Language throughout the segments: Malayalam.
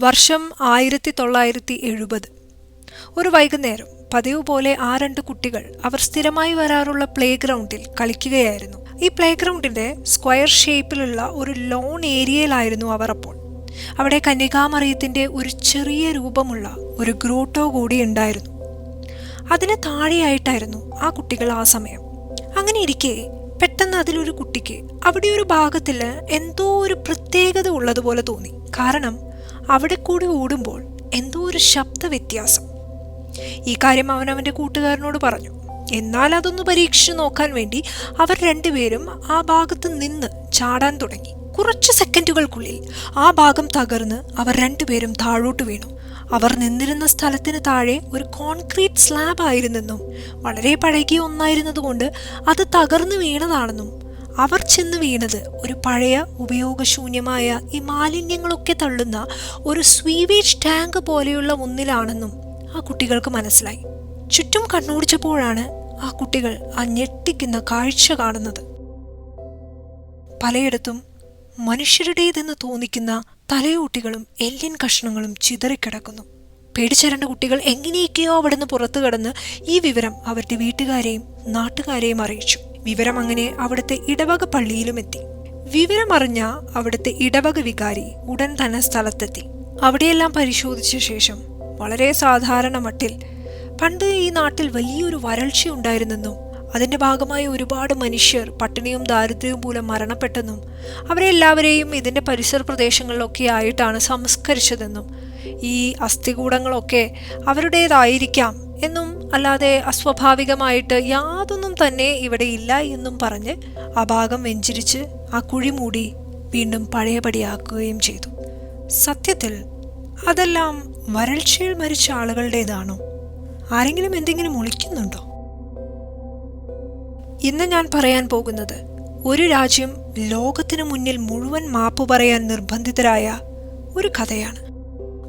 വർഷം ആയിരത്തി തൊള്ളായിരത്തി എഴുപത് ഒരു വൈകുന്നേരം പതിവ് പോലെ ആ രണ്ട് കുട്ടികൾ അവർ സ്ഥിരമായി വരാറുള്ള പ്ലേ ഗ്രൗണ്ടിൽ കളിക്കുകയായിരുന്നു. ഈ പ്ലേ ഗ്രൗണ്ടിന്റെ സ്ക്വയർ ഷേപ്പിലുള്ള ഒരു ലോൺ ഏരിയയിലായിരുന്നു അവർ അപ്പോൾ. അവിടെ കന്യകാമറിയത്തിന്റെ ഒരു ചെറിയ രൂപമുള്ള ഒരു ഗ്രോട്ടോ കൂടി ഉണ്ടായിരുന്നു. അതിന് താഴെയായിട്ടായിരുന്നു ആ കുട്ടികൾ ആ സമയം. അങ്ങനെ ഇരിക്കെ പെട്ടെന്ന് അതിലൊരു കുട്ടിക്ക് അവിടെ ഒരു ഭാഗത്തിൽ എന്തോ ഒരു പ്രത്യേകത ഉള്ളതുപോലെ തോന്നി. കാരണം അവിടെ കൂടി ഓടുമ്പോൾ എന്തോ ഒരു ശബ്ദ വ്യത്യാസം. ഈ കാര്യം അവൻ അവന്റെ കൂട്ടുകാരനോട് പറഞ്ഞു. എന്നാൽ അതൊന്ന് പരീക്ഷിച്ചു നോക്കാൻ വേണ്ടി അവർ രണ്ടുപേരും ആ ഭാഗത്ത് നിന്ന് ചാടാൻ തുടങ്ങി. കുറച്ച് സെക്കൻഡുകൾക്കുള്ളിൽ ആ ഭാഗം തകർന്ന് അവർ രണ്ടുപേരും താഴോട്ട് വീണു. അവർ നിന്നിരുന്ന സ്ഥലത്തിന് താഴെ ഒരു കോൺക്രീറ്റ് സ്ലാബ് ആയിരുന്നെന്നും വളരെ പഴകിയ ഒന്നായിരുന്നതുകൊണ്ട് അത് തകർന്നു വീണതാണെന്നും അവർ ചെന്ന് വീണത് ഒരു പഴയ ഉപയോഗശൂന്യമായ ഈ മാലിന്യങ്ങളൊക്കെ തള്ളുന്ന ഒരു സ്വീവേജ് ടാങ്ക് പോലെയുള്ള ഒന്നിലാണെന്നും ആ കുട്ടികൾക്ക് മനസ്സിലായി. ചുറ്റും കണ്ണോടിച്ചപ്പോഴാണ് ആ കുട്ടികൾ ആ ഞെട്ടിക്കുന്ന കാഴ്ച കാണുന്നത്. പലയിടത്തും മനുഷ്യരുടേതെന്ന് തോന്നിക്കുന്ന തലയോട്ടികളും എല്ലിൻ കഷ്ണങ്ങളും ചിതറിക്കിടക്കുന്നു. പേടിച്ചരണ്ട കുട്ടികൾ എങ്ങനെയൊക്കെയോ അവിടുന്ന് പുറത്തു കടന്ന് ഈ വിവരം അവരുടെ വീട്ടുകാരെയും നാട്ടുകാരെയും അറിയിച്ചു. വിവരം അങ്ങനെ അവിടുത്തെ ഇടവക പള്ളിയിലും എത്തി. വിവരമറിഞ്ഞ അവിടുത്തെ ഇടവക വികാരി ഉടൻ തന്നെ സ്ഥലത്തെത്തി. അവിടെയെല്ലാം പരിശോധിച്ച ശേഷം വളരെ സാധാരണ മട്ടിൽ പണ്ട് ഈ നാട്ടിൽ വലിയൊരു വരൾച്ച ഉണ്ടായിരുന്നെന്നും അതിന്റെ ഭാഗമായി ഒരുപാട് മനുഷ്യർ പട്ടിണിയും ദാരിദ്ര്യവും മൂലം മരണപ്പെട്ടെന്നും അവരെ എല്ലാവരെയും ഇതിന്റെ പരിസര പ്രദേശങ്ങളിലൊക്കെ ആയിട്ടാണ് സംസ്കരിച്ചതെന്നും ഈ അസ്ഥികൂടങ്ങളൊക്കെ അവരുടേതായിരിക്കാം എന്നും അല്ലാതെ അസ്വാഭാവികമായിട്ട് യാതൊന്നും തന്നെ ഇവിടെ ഇല്ല എന്നും പറഞ്ഞ് ആ ഭാഗം വെഞ്ചിരിച്ച് ആ കുഴി മൂടി വീണ്ടും പഴയപടിയാക്കുകയും ചെയ്തു. സത്യത്തിൽ അതെല്ലാം വരൾച്ചയിൽ മരിച്ച ആളുകളുടേതാണോ? ആരെങ്കിലും എന്തെങ്കിലും ഒളിക്കുന്നുണ്ടോ? ഇന്ന് ഞാൻ പറയാൻ പോകുന്നത് ഒരു രാജ്യം ലോകത്തിനു മുന്നിൽ മുഴുവൻ മാപ്പ് പറയാൻ നിർബന്ധിതരായ ഒരു കഥയാണ്.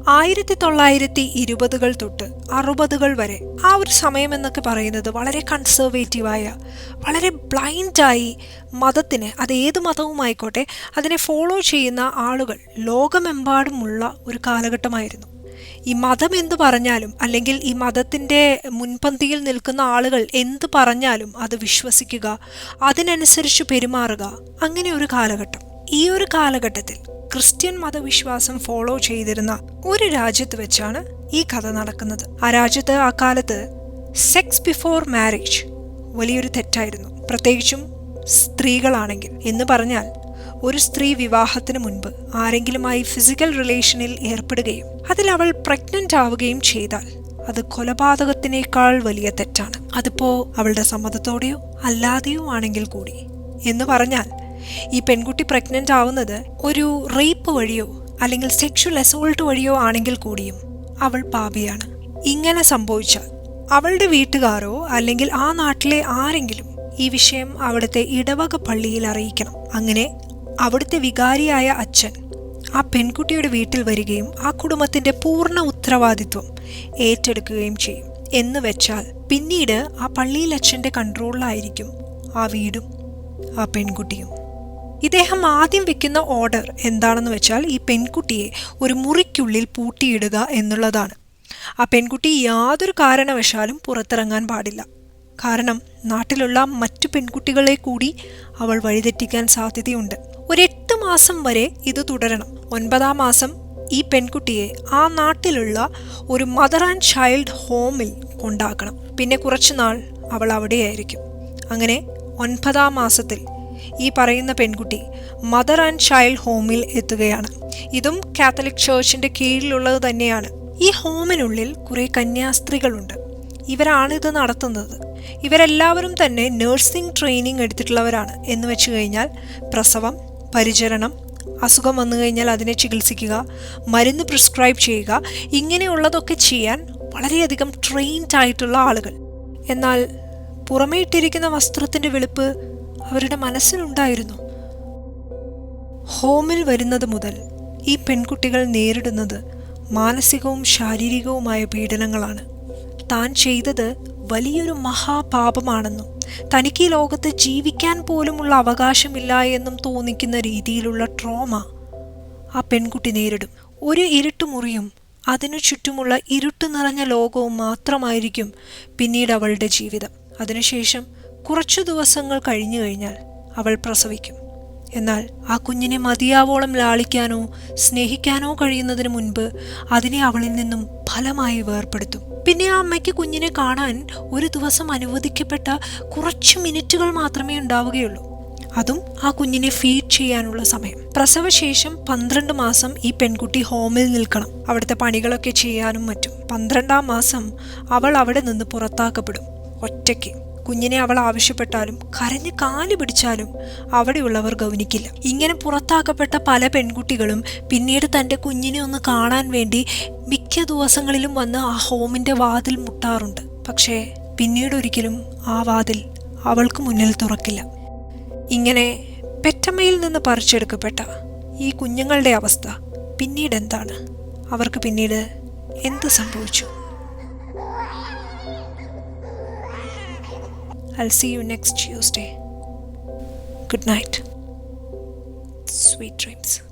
ആയിരത്തി തൊള്ളായിരത്തി ഇരുപതുകൾ തൊട്ട് അറുപതുകൾ വരെ. ആ ഒരു സമയം എന്നൊക്കെ പറയുന്നത് വളരെ കൺസർവേറ്റീവായ വളരെ ബ്ലൈൻഡായി മതത്തിന് അത് ഏത് മതവുമായിക്കോട്ടെ അതിനെ ഫോളോ ചെയ്യുന്ന ആളുകൾ ലോകമെമ്പാടുമുള്ള ഒരു കാലഘട്ടമായിരുന്നു. ഈ മതം എന്ത് പറഞ്ഞാലും അല്ലെങ്കിൽ ഈ മതത്തിന്റെ മുൻപന്തിയിൽ നിൽക്കുന്ന ആളുകൾ എന്ത് പറഞ്ഞാലും അത് വിശ്വസിക്കുക അതിനനുസരിച്ച് പെരുമാറുക അങ്ങനെ ഒരു കാലഘട്ടം. ഈ ഒരു കാലഘട്ടത്തിൽ ക്രിസ്ത്യൻ മതവിശ്വാസം ഫോളോ ചെയ്തിരുന്ന ഒരു രാജ്യത്ത് വെച്ചാണ് ഈ കഥ നടക്കുന്നത്. ആ രാജ്യത്ത് ആ കാലത്ത് സെക്സ് ബിഫോർ മാരേജ് വലിയൊരു തെറ്റായിരുന്നു. പ്രത്യേകിച്ചും സ്ത്രീകളാണെങ്കിൽ. എന്ന് പറഞ്ഞാൽ ഒരു സ്ത്രീ വിവാഹത്തിന് മുൻപ് ആരെങ്കിലുമായി ഫിസിക്കൽ റിലേഷനിൽ ഏർപ്പെടുകയും അതിൽ അവൾ പ്രഗ്നന്റ് ആവുകയും ചെയ്താൽ അത് കൊലപാതകത്തിനേക്കാൾ വലിയ തെറ്റാണ്. അതിപ്പോ അവളുടെ സമ്മതത്തോടെയോ അല്ലാതെയോ ആണെങ്കിൽ കൂടി. എന്ന് പറഞ്ഞാൽ ഈ പെൺകുട്ടി പ്രഗ്നന്റ് ആവുന്നത് ഒരു റേപ്പ് വഴിയോ അല്ലെങ്കിൽ സെക്ഷൽ അസോൾട്ട് വഴിയോ ആണെങ്കിൽ കൂടിയും അവൾ പാപിയാണ്. ഇങ്ങനെ സംഭവിച്ചാൽ അവളുടെ വീട്ടുകാരോ അല്ലെങ്കിൽ ആ നാട്ടിലെ ആരെങ്കിലും ഈ വിഷയം അവിടുത്തെ ഇടവക പള്ളിയിൽ അറിയിക്കണം. അങ്ങനെ അവിടുത്തെ വികാരിയായ അച്ഛൻ ആ പെൺകുട്ടിയുടെ വീട്ടിൽ വരികയും ആ കുടുംബത്തിന്റെ പൂർണ ഉത്തരവാദിത്വം ഏറ്റെടുക്കുകയും ചെയ്യും. എന്ന് വെച്ചാൽ പിന്നീട് ആ പള്ളിയിൽ അച്ഛന്റെ കൺട്രോളിലായിരിക്കും ആ വീടും ആ പെൺകുട്ടിയും. ഇദ്ദേഹം ആദ്യം വെക്കുന്ന ഓർഡർ എന്താണെന്ന് വെച്ചാൽ ഈ പെൺകുട്ടിയെ ഒരു മുറിക്കുള്ളിൽ പൂട്ടിയിടുക എന്നുള്ളതാണ്. ആ പെൺകുട്ടി യാതൊരു കാരണവശാലും പുറത്തിറങ്ങാൻ പാടില്ല. കാരണം നാട്ടിലുള്ള മറ്റു പെൺകുട്ടികളെ കൂടി അവൾ വഴിതെറ്റിക്കാൻ സാധ്യതയുണ്ട്. ഒരു മാസം വരെ ഇത് തുടരണം. ഒൻപതാം മാസം ഈ പെൺകുട്ടിയെ ആ നാട്ടിലുള്ള ഒരു മദർ ആൻഡ് ചൈൽഡ് ഹോമിൽ കൊണ്ടാക്കണം. പിന്നെ കുറച്ചുനാൾ അവൾ അവിടെയായിരിക്കും. അങ്ങനെ ഒൻപതാം മാസത്തിൽ ഈ പറയുന്ന പെൺകുട്ടി മദർ ആൻഡ് ചൈൽഡ് ഹോമിൽ എത്തുകയാണ്. ഇതും കാത്തലിക് ചേർച്ചിന്റെ കീഴിലുള്ളത് തന്നെയാണ്. ഈ ഹോമിനുള്ളിൽ കുറെ കന്യാസ്ത്രീകളുണ്ട്. ഇവരാണ് ഇത് നടത്തുന്നത്. ഇവരെല്ലാവരും തന്നെ നഴ്സിംഗ് ട്രെയിനിങ് എടുത്തിട്ടുള്ളവരാണ് എന്ന് വെച്ച് കഴിഞ്ഞാൽ പ്രസവം പരിചരണം അസുഖം വന്നു കഴിഞ്ഞാൽ അതിനെ ചികിത്സിക്കുക മരുന്ന് പ്രിസ്ക്രൈബ് ചെയ്യുക ഇങ്ങനെയുള്ളതൊക്കെ ചെയ്യാൻ വളരെയധികം ട്രെയിൻഡ് ആയിട്ടുള്ള ആളുകൾ. എന്നാൽ പുറമേ ഇട്ടിരിക്കുന്ന വസ്ത്രത്തിന്റെ വെളുപ്പ് അവരുടെ മനസ്സിലുണ്ടായിരുന്നു. ഹോമിൽ വരുന്നത് മുതൽ ഈ പെൺകുട്ടികൾ നേരിടുന്നത് മാനസികവും ശാരീരികവുമായ പീഡനങ്ങളാണ്. താൻ ചെയ്തത് വലിയൊരു മഹാപാപമാണെന്നും തനിക്ക് ഈ ലോകത്ത് ജീവിക്കാൻ പോലുമുള്ള അവകാശമില്ല എന്നും തോന്നിക്കുന്ന രീതിയിലുള്ള ട്രോമ ആ പെൺകുട്ടി നേരിടും. ഒരു ഇരുട്ടുമുറിയും അതിനു ചുറ്റുമുള്ള ഇരുട്ട് നിറഞ്ഞ ലോകവും മാത്രമായിരിക്കും പിന്നീട് അവളുടെ ജീവിതം. അതിനുശേഷം കുറച്ചു ദിവസങ്ങൾ കഴിഞ്ഞു കഴിഞ്ഞാൽ അവൾ പ്രസവിക്കും. എന്നാൽ ആ കുഞ്ഞിനെ മതിയാവോളം ലാളിക്കാനോ സ്നേഹിക്കാനോ കഴിയുന്നതിന് മുൻപ് അതിനെ അവളിൽ നിന്നും ഫലമായി വേർപ്പെടുത്തും. പിന്നെ ആ അമ്മയ്ക്ക് കുഞ്ഞിനെ കാണാൻ ഒരു ദിവസം അനുവദിക്കപ്പെട്ട കുറച്ച് മിനിറ്റുകൾ മാത്രമേ ഉണ്ടാവുകയുള്ളൂ. അതും ആ കുഞ്ഞിനെ ഫീഡ് ചെയ്യാനുള്ള സമയം. പ്രസവശേഷം പന്ത്രണ്ട് മാസം ഈ പെൺകുട്ടി ഹോമിൽ നിൽക്കണം. അവിടുത്തെ പണികളൊക്കെ ചെയ്യാനും മറ്റും. പന്ത്രണ്ടാം മാസം അവൾ അവിടെ നിന്ന് പുറത്താക്കപ്പെടും. ഒറ്റയ്ക്ക്. കുഞ്ഞിനെ അവൾ ആവശ്യപ്പെട്ടാലും കരഞ്ഞ് കാൽ പിടിച്ചാലും അവിടെയുള്ളവർ ഗൗനിക്കില്ല. ഇങ്ങനെ പുറത്താക്കപ്പെട്ട പല പെൺകുട്ടികളും പിന്നീട് തന്റെ കുഞ്ഞിനെ ഒന്ന് കാണാൻ വേണ്ടി മിക്ക ദിവസങ്ങളിലും വന്ന് ആ ഹോമിന്റെ വാതിൽ മുട്ടാറുണ്ട്. പക്ഷേ പിന്നീടൊരിക്കലും ആ വാതിൽ അവൾക്ക് മുന്നിൽ തുറക്കില്ല. ഇങ്ങനെ പെറ്റമ്മയിൽ നിന്ന് പറിച്ചെടുക്കപ്പെട്ട ഈ കുഞ്ഞുങ്ങളുടെ അവസ്ഥ പിന്നീട് എന്താണ് അവർക്ക് പിന്നീട് എന്ത് സംഭവിച്ചു? I'll see you next Tuesday. Good night. Sweet dreams.